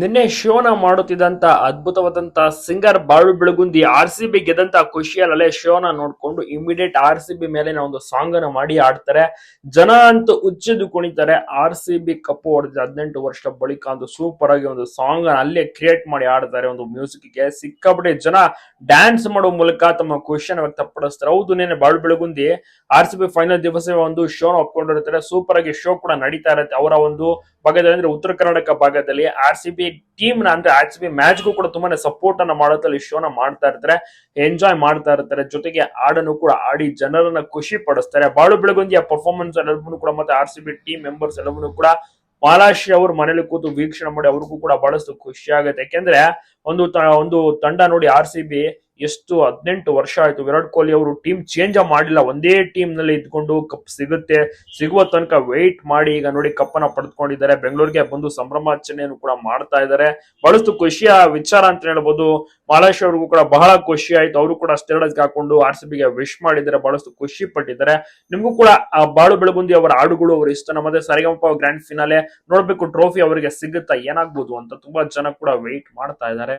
ನಿನ್ನೆ ಶೋನ ಮಾಡುತ್ತಿದ್ದಂತ ಅದ್ಭುತವಾದಂತ singer Balu Belagundi R C B ಗೆದ್ದಂತ ಖುಷಿಯಲ್ಲೇ ಶೋನ ನೋಡ್ಕೊಂಡು ಇಮಿಡಿಯೇಟ್ ಆರ್ ಸಿ ಬಿ ಮೇಲೆ ಒಂದು ಸಾಂಗ್ ಅನ್ನ ಮಾಡಿ ಆಡ್ತಾರೆ. ಜನ ಅಂತೂ ಉಚ್ಚಿದು ಕುಣಿತಾರೆ. ಆರ್ ಸಿ ಬಿ ಕಪ್ಪು ಹೊಡೆದ ಹದಿನೆಂಟು ವರ್ಷ ಬಳಿಕ ಒಂದು ಸೂಪರ್ ಆಗಿ ಒಂದು ಸಾಂಗ್ ಅಲ್ಲೇ ಕ್ರಿಯೇಟ್ ಮಾಡಿ ಆಡ್ತಾರೆ. ಒಂದು ಮ್ಯೂಸಿಕ್ಗೆ ಸಿಕ್ಕಾಪಟ್ಟೆ ಜನ ಡ್ಯಾನ್ಸ್ ಮಾಡುವ ಮೂಲಕ ತಮ್ಮ ಖುಷಿಯನ್ನು ವ್ಯಕ್ತಪಡಿಸ್ತಾರೆ. ಹೌದು, ನಿನ್ನೆ Balu Belagundi R C B final ದಿವಸ ಒಂದು ಶೋನ ಒಪ್ಕೊಂಡಿರ್ತಾರೆ. ಸೂಪರ್ ಆಗಿ ಶೋ ಕೂಡ ನಡೀತಾ ಇರುತ್ತೆ. ಅವರ ಒಂದು ಭಾಗದಲ್ಲಿ ಅಂದ್ರೆ ಉತ್ತರ ಕರ್ನಾಟಕ ಭಾಗದಲ್ಲಿ ಆರ್ ಸಿ ಬಿ ಟೀಮ್ನ ಅಂದ್ರೆ ಆರ್ ಸಿ ಬಿ ಮ್ಯಾಚ್ಗೂ ಕೂಡ ತುಂಬಾನೇ ಸಪೋರ್ಟ್ ಅನ್ನ ಮಾಡೋದ್ರಲ್ಲಿ ಶೋನ ಮಾಡ್ತಾ ಇರ್ತಾರೆ ಎಂಜಾಯ್ ಮಾಡ್ತಾ ಇರ್ತಾರೆ, ಜೊತೆಗೆ ಹಾಡನ್ನು ಕೂಡ ಆಡಿ ಜನರನ್ನ ಖುಷಿ ಪಡಿಸ್ತಾರೆ. ಬಾಳು ಬೆಳಗುಂದಿಯ ಪರ್ಫಾರ್ಮೆನ್ಸ್ ಎಲ್ಲವನ್ನೂ ಕೂಡ ಮತ್ತೆ ಆರ್ ಸಿ ಟೀಮ್ ಮೆಂಬರ್ಸ್ ಎಲ್ಲವನ್ನೂ ಕೂಡ ಮಾಲಾಶಿ ಅವ್ರ ಮನೇಲಿ ಕೂತು ವೀಕ್ಷಣೆ ಮಾಡಿ ಅವ್ರಿಗೂ ಕೂಡ ಬಹಳಷ್ಟು ಖುಷಿ ಆಗುತ್ತೆ. ಯಾಕೆಂದ್ರೆ ಒಂದು ಒಂದು ತಂಡ ನೋಡಿ ಆರ್ ಸಿ ಬಿ ಎಷ್ಟು ಹದಿನೆಂಟು ವರ್ಷ ಆಯ್ತು. ವಿರಾಟ್ ಕೊಹ್ಲಿ ಅವರು ಟೀಮ್ ಚೇಂಜ್ ಮಾಡಿಲ್ಲ. ಒಂದೇ ಟೀಮ್ನಲ್ಲಿ ಇದ್ಕೊಂಡು ಕಪ್ ಸಿಗುತ್ತೆ. ಸಿಗುವ ತನಕ ವೆಯ್ಟ್ ಮಾಡಿ. ಈಗ ನೋಡಿ ಕಪ್ ಅನ್ನ ಪಡೆದುಕೊಂಡಿದ್ದಾರೆ. ಬೆಂಗಳೂರಿಗೆ ಬಂದು ಸಂಭ್ರಮಾಚರಣೆಯನ್ನು ಕೂಡ ಮಾಡ್ತಾ ಇದ್ದಾರೆ. ಬಹಳಷ್ಟು ಖುಷಿಯ ವಿಚಾರ ಅಂತ ಹೇಳ್ಬೋದು. ಮಾಲೇಶ್ ಅವ್ರಿಗೂ ಕೂಡ ಬಹಳ ಖುಷಿ ಆಯ್ತು. ಅವರು ಕೂಡ ಸ್ಟೇಡಸ್ ಹಾಕೊಂಡು ಆರ್ ಸಿ ಬಿಗೆ ವಿಶ್ ಮಾಡಿದ್ದಾರೆ. ಬಹಳಷ್ಟು ಖುಷಿ ಪಟ್ಟಿದ್ದಾರೆ. ನಿಮಗೂ ಕೂಡ ಬಾಳು ಬೆಳಗುಂದಿ ಅವರ ಹಾಡುಗಳು, ಅವರು ಇಷ್ಟ ಮತ್ತೆ ಸರಿಗಮಪ ಗ್ರ್ಯಾಂಡ್ ಫಿನಾಲೆ ನೋಡ್ಬೇಕು. ಟ್ರೋಫಿ ಅವರಿಗೆ ಸಿಗುತ್ತಾ? ಏನಾಗ್ಬೋದು ಅಂತ ತುಂಬಾ ಜನ ಕೂಡ ವೆಯ್ಟ್ ಮಾಡ್ತಾ ಇದ್ದಾರೆ.